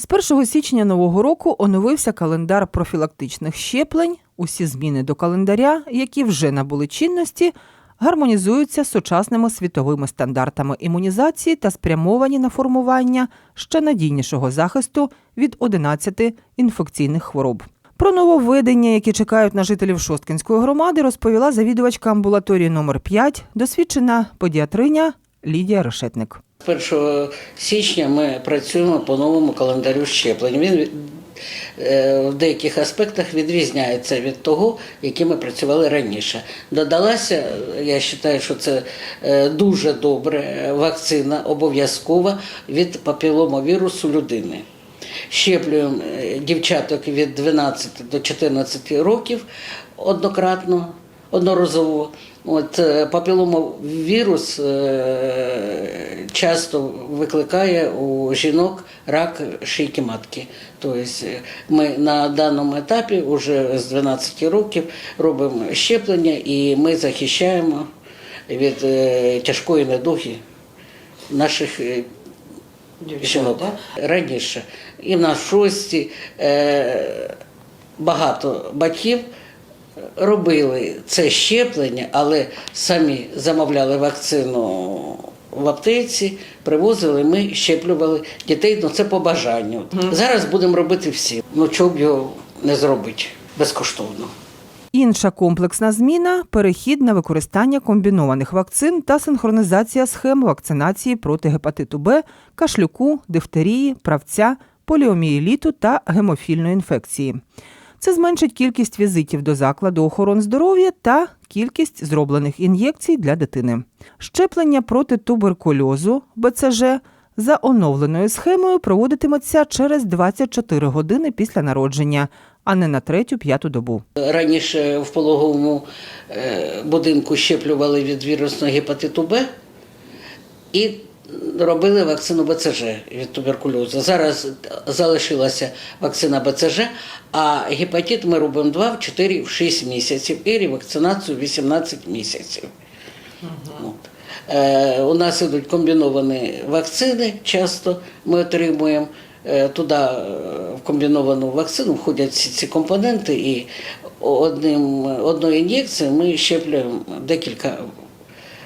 З 1 січня нового року оновився календар профілактичних щеплень. Усі зміни до календаря, які вже набули чинності, гармонізуються з сучасними світовими стандартами імунізації та спрямовані на формування ще надійнішого захисту від 11 інфекційних хвороб. Про нововведення, які чекають на жителів Шосткинської громади, розповіла завідувачка амбулаторії номер 5 досвідчена педіатриня Лідія Решетник. З 1 січня ми працюємо по новому календарю щеплень. Він е, в деяких аспектах відрізняється від того, яким ми працювали раніше. Додалася, я вважаю, що це е, дуже добре, вакцина обов'язкова від папіломовірусу людини. Щеплюємо е, дівчаток від 12 до 14 років однократно, одноразово. От е, папіломовірус е, часто викликає у жінок рак шийки матки. Тобто е, ми на даному етапі вже з 12 років робимо щеплення і ми захищаємо від тяжкої недуги наших жінок. Раніше і на шості багато батьків робили це щеплення, але самі замовляли вакцину в аптеці, привозили, ми щеплювали дітей, ну це по бажанню. Зараз будемо робити всі. Ну чого б його не зробити безкоштовно. Інша комплексна зміна перехід на використання комбінованих вакцин та синхронізація схем вакцинації проти гепатиту Б, кашлюку, дифтерії, правця, поліомієліту та гемофільної інфекції. Це зменшить кількість візитів до закладу охорони здоров'я та кількість зроблених ін'єкцій для дитини. Щеплення проти туберкульозу БЦЖ за оновленою схемою проводитиметься через 24 години після народження, а не на третю-п'яту добу. Раніше в пологовому е, будинку щеплювали від вірусного гепатиту Б і робили вакцину БЦЖ від туберкульозу. Зараз залишилася вакцина БЦЖ, а гепатит ми робимо 2, в 4, в 6 місяців і ревакцинацію 18 місяців. От. Е, у нас ідуть комбіновані вакцини, часто ми отримуємо. Е, Туди е, в комбіновану вакцину входять всі ці компоненти, і одним, одною ін'єкцією ми щеплюємо декілька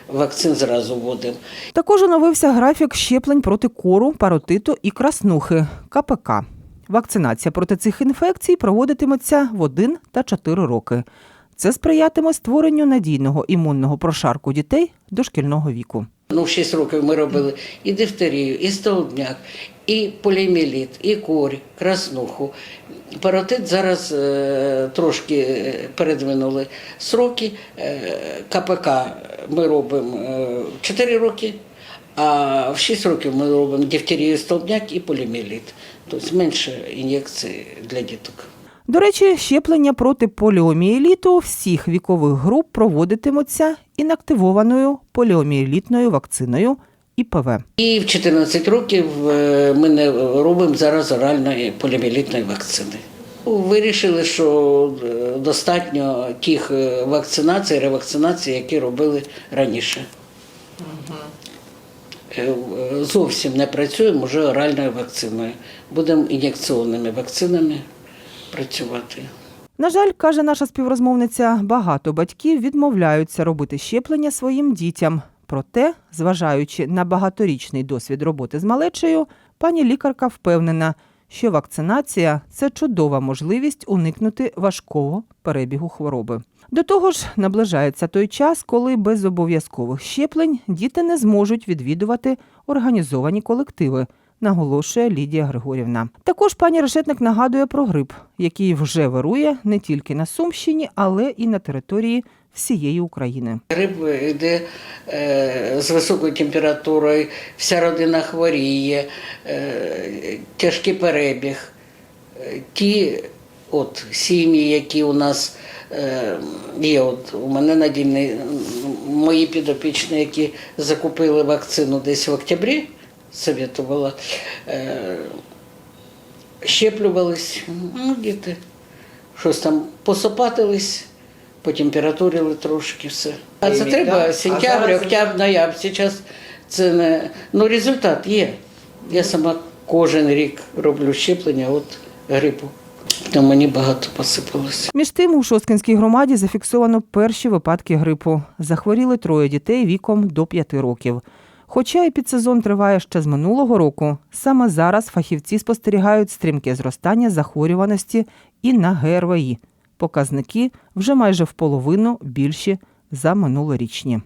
вакцин зразу вводимо. Також оновився графік щеплень проти кору, паротиту і краснухи КПК. Вакцинація проти цих інфекцій проводитиметься в 1 та 4 роки. Це сприятиме створенню надійного імунного прошарку дітей дошкільного віку. Ну, в 6 років ми робили і дифтерію, і столбняк, і поліоміеліт, і корь, краснуху. Паротит зараз е, трошки е, передвинули сроки. Е, КПК ми робимо е, 4 роки, а в 6 років ми робимо дифтерію, столбняк і поліоміеліт. Тобто менше ін'єкцій для діток. До речі, щеплення проти поліомієліту всіх вікових груп проводитимуться інактивованою поліомієлітною вакциною ІПВ. І в 14 років е, ми не робимо зараз оральної поліоміелітної вакцини. Вирішили, що е, достатньо тих е, вакцинацій, ревакцинацій, які робили раніше. Зовсім не працюємо вже оральною вакциною. Будемо ін'єкційними вакцинами працювати. На жаль, каже наша співрозмовниця, багато батьків відмовляються робити щеплення своїм дітям. Проте, зважаючи на багаторічний досвід роботи з малечею, пані лікарка впевнена, що вакцинація це чудова можливість уникнути важкого перебігу хвороби. До того ж, наближається той час, коли без обов'язкових щеплень діти не зможуть відвідувати організовані колективи, наголошує Лідія Григорівна. Також пані Решетник нагадує про грип, який вже вирує не тільки на Сумщині, але і на території всієї України. Грип йде е, з високою температурою, вся родина хворіє, е, тяжкий перебіг. Е, Ті от, сім'ї, які у нас є, от, у мене надійні, мої підопічні, які закупили вакцину десь в октябрі, советувала, е, щеплювались, ну, діти щось там посопатились, потемпературили трошки все. А це треба сентябрь, октябрь, ноябрь. Зараз це не ну результат є. Я сама кожен рік роблю щеплення от грипу. То мені багато посипалося. Між тим, у Шосткинській громаді зафіксовано перші випадки грипу. Захворіли троє дітей віком до 5 років. Хоча епідсезон триває ще з минулого року, саме зараз фахівці спостерігають стрімке зростання захворюваності і на ГРВІ. Показники вже майже в половину більші за минулорічні.